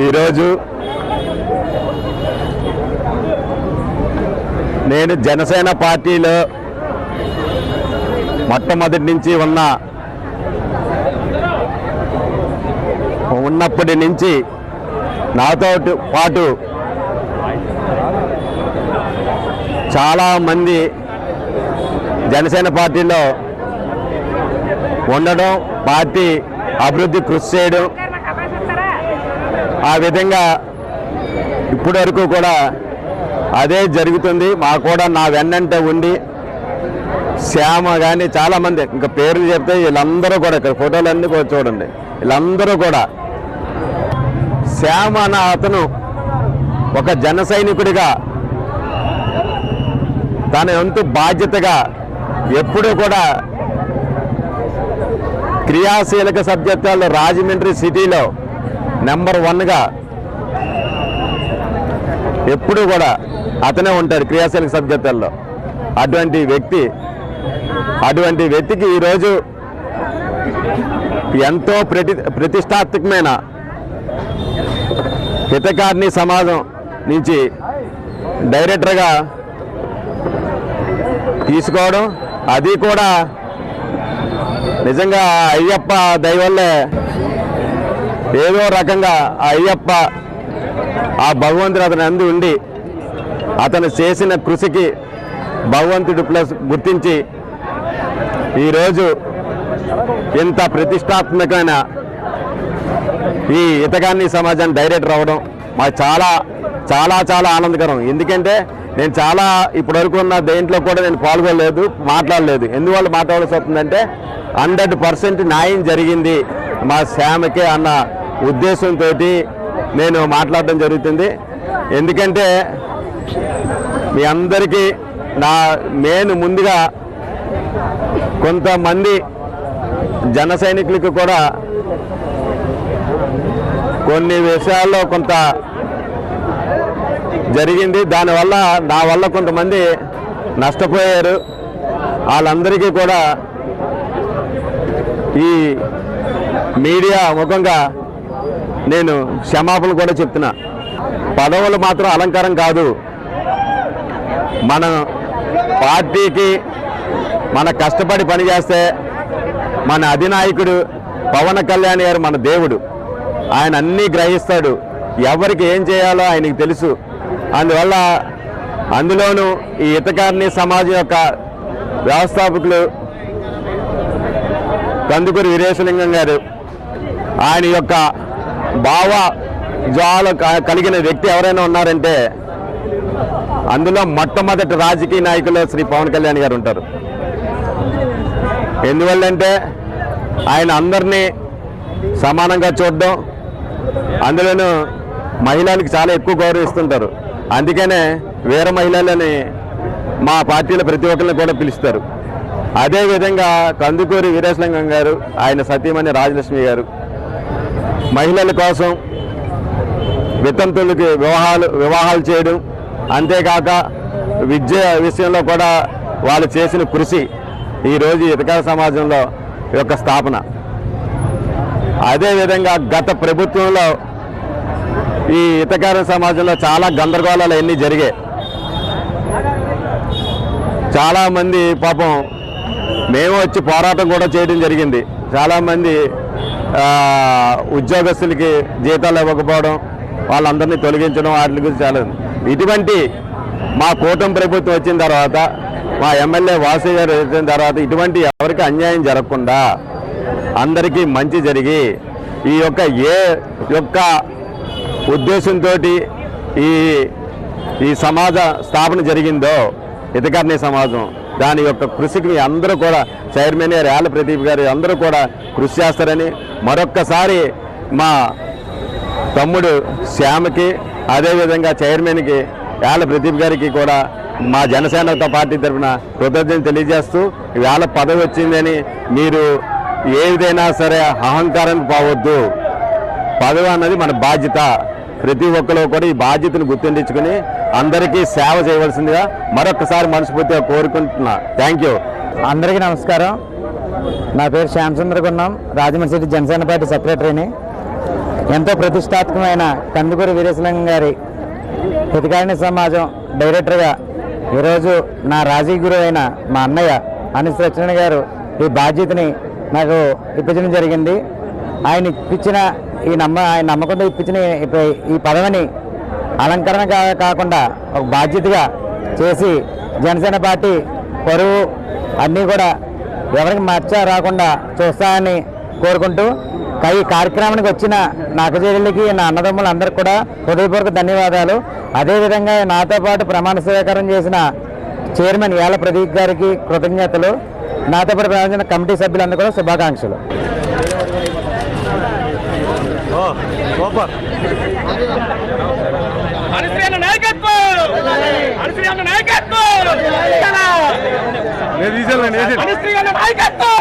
ఈరోజు నేను జనసేన పార్టీలో మొట్టమొదటి నుంచి ఉన్న ఉన్నప్పటి నుంచి నాతో పాటు చాలామంది జనసేన పార్టీలో ఉండడం పార్టీ అభివృద్ధి కృషి చేయడం ఆ విధంగా ఇప్పటి వరకు కూడా అదే జరుగుతుంది. మా కూడా నా వెన్నంటే ఉండి శ్యామ కానీ చాలామంది ఇంకా పేర్లు చెప్తే వీళ్ళందరూ కూడా ఇక్కడ ఫోటోలన్నీ కూడా చూడండి. వీళ్ళందరూ కూడా శ్యామ అన్న అతను ఒక జన సైనికుడిగా తన ఎంతో బాధ్యతగా ఎప్పుడూ కూడా క్రియాశీలక సభ్యత్వాలు రాజమండ్రి సిటీలో నెంబర్ వన్గా ఎప్పుడూ కూడా అతనే ఉంటాడు క్రియాశీలక సభ్యతల్లో అటువంటి వ్యక్తి అటువంటి వ్యక్తికి ఈరోజు ఎంతో ప్రతి ప్రతిష్టాత్మకమైన హితకారిణి సమాజం నుంచి డైరెక్టర్గా తీసుకోవడం అది కూడా నిజంగా అయ్యప్ప దయవల్లే ఏదో రకంగా ఆ అయ్యప్ప ఆ భగవంతుడు అతని అంది ఉండి అతను చేసిన కృషికి భగవంతుడు ప్లస్ గుర్తించి ఈరోజు ఇంత ప్రతిష్టాత్మకమైన ఈ ఇతగాన్ని సమాజాన్ని డైరెక్ట్ అవ్వడం మాకు చాలా చాలా చాలా ఆనందకరం. ఎందుకంటే నేను చాలా ఇప్పటివరకు ఉన్న దేంట్లో కూడా నేను పాల్గొనలేదు మాట్లాడలేదు. ఎందువల్ల మాట్లాడాల్సి వస్తుందంటే హండ్రెడ్ పర్సెంట్ న్యాయం జరిగింది మా శ్యామకే అన్న ఉద్దేశంతో నేను మాట్లాడడం జరుగుతుంది. ఎందుకంటే మీ అందరికీ నా నేను ముందుగా కొంతమంది జన సైనికులకు కూడా కొన్ని విషయాల్లో కొంత జరిగింది. దానివల్ల నా వల్ల కొంతమంది నష్టపోయారు. వాళ్ళందరికీ కూడా ఈ మీడియా ముఖంగా నేను క్షమాపణలు కూడా చెప్తున్నా. పదవులు మాత్రం అలంకారం కాదు. మన పార్టీకి మన కష్టపడి పనిచేస్తే మన అధినాయకుడు పవన్ కళ్యాణ్ గారు మన దేవుడు. ఆయన అన్నీ గ్రహిస్తాడు. ఎవరికి ఏం చేయాలో ఆయనకి తెలుసు. అందువల్ల అందులోనూ ఈ ఇతకారిణి సమాజం యొక్క వ్యవస్థాపకులు కందుకూరి వీరేశలింగం గారు ఆయన యొక్క భావ జ్వాల క- కలిగిన వ్యక్తి ఎవరైనా ఉన్నారంటే అందులో మొట్టమొదటి రాజకీయ నాయకులు శ్రీ పవన్ కళ్యాణ్ గారు ఉంటారు. ఎందువల్లంటే ఆయన అందరినీ సమానంగా చూడడం అందులోనూ మహిళలకు చాలా ఎక్కువ గౌరవిస్తుంటారు. అందుకనే వీర మహిళలని మా పార్టీలో ప్రతి ఒక్కరిని కూడా పిలుస్తారు. అదేవిధంగా కందుకూరి వీరేశలింగం గారు ఆయన సతీమణి రాజలక్ష్మి గారు మహిళల కోసం వితంతులకి వివాహాలు వివాహాలు చేయడం అంతేకాక విద్య విషయంలో కూడా వాళ్ళు చేసిన కృషి ఈరోజు ఇతకాల సమాజంలో యొక్క స్థాపన. అదేవిధంగా గత ప్రభుత్వంలో ఈ ఇతకార సమాజంలో చాలా గందరగోళాలు అన్నీ జరిగాయి. చాలామంది పాపం మేము వచ్చి పోరాటం కూడా చేయడం జరిగింది. చాలామంది ఉద్యోగస్తులకి జీతాలు ఇవ్వకపోవడం వాళ్ళందరినీ తొలగించడం వాటి గురించి చాలా ఇటువంటి మా కూటమి ప్రభుత్వం వచ్చిన తర్వాత మా ఎమ్మెల్యే వాసు గారు వచ్చిన తర్వాత ఇటువంటి ఎవరికి అన్యాయం జరగకుండా అందరికీ మంచి జరిగి ఈ యొక్క ఏ యొక్క ఉద్దేశంతో ఈ ఈ సమాజ స్థాపన జరిగిందో ఇతకర్ణి సమాజం దాని యొక్క కృషికి మీ అందరూ కూడా చైర్మన్ గారు యాల ప్రదీప్ గారు అందరూ కూడా కృషి చేస్తారని మరొక్కసారి మా తమ్ముడు శ్యామ్కి అదేవిధంగా చైర్మన్కి యాల ప్రదీప్ గారికి కూడా మా జనసేనతో పార్టీ తరఫున కృతజ్ఞతలు తెలియజేస్తూ వేళ పదవి వచ్చిందని మీరు ఏదైనా సరే అహంకారానికి పోవద్దు. పదవి అన్నది మన బాధ్యత. ప్రతి ఒక్కరు కూడా ఈ బాధ్యతను గుర్తించుకుని అందరికీ సేవ చేయవలసిందిగా మరొకసారి మనస్ఫూర్తిగా కోరుకుంటున్నా. థ్యాంక్ యూ అందరికీ నమస్కారం. నా పేరు శ్యామచంద్ర గున్నం రాజమండ్రి సిటీ జనసేన పార్టీ సెక్రటరీని. ఎంతో ప్రతిష్టాత్మకమైన కందుకూరి వీరేశలింగం గారి హితకారిణి సమాజం డైరెక్టర్గా ఈరోజు నా రాజీ గురువు అయిన మా అన్నయ్య అనిల్ సత్యనారాయణ గారు ఈ బాధ్యతని నాకు ఇప్పించడం జరిగింది. ఆయన ఇప్పించిన ఈ నమ్మ ఆయన నమ్మకంతో ఇప్పించిన ఈ పదవిని అలంకరణ కాకుండా ఒక బాధ్యతగా చేసి జనసేన పార్టీ పరువు అన్నీ కూడా ఎవరికి మచ్చ రాకుండా చూస్తానని కోరుకుంటూ ఈ కార్యక్రమానికి వచ్చిన నా అక్కచెల్లెళ్ళకి నా అన్నదమ్ములందరికీ కూడా హృదయపూర్వక ధన్యవాదాలు. అదేవిధంగా నాతో పాటు ప్రమాణ స్వీకారం చేసిన చైర్మన్ యాల ప్రదీప్ గారికి కృతజ్ఞతలు. నాతో పాటు ప్రయాణించిన కమిటీ సభ్యులందరూ కూడా శుభాకాంక్షలు. అనుశ్రీల నాయకత్వం! అనుశ్రీల నాయకత్వం! అనుశ్రీల నాయకత్వం!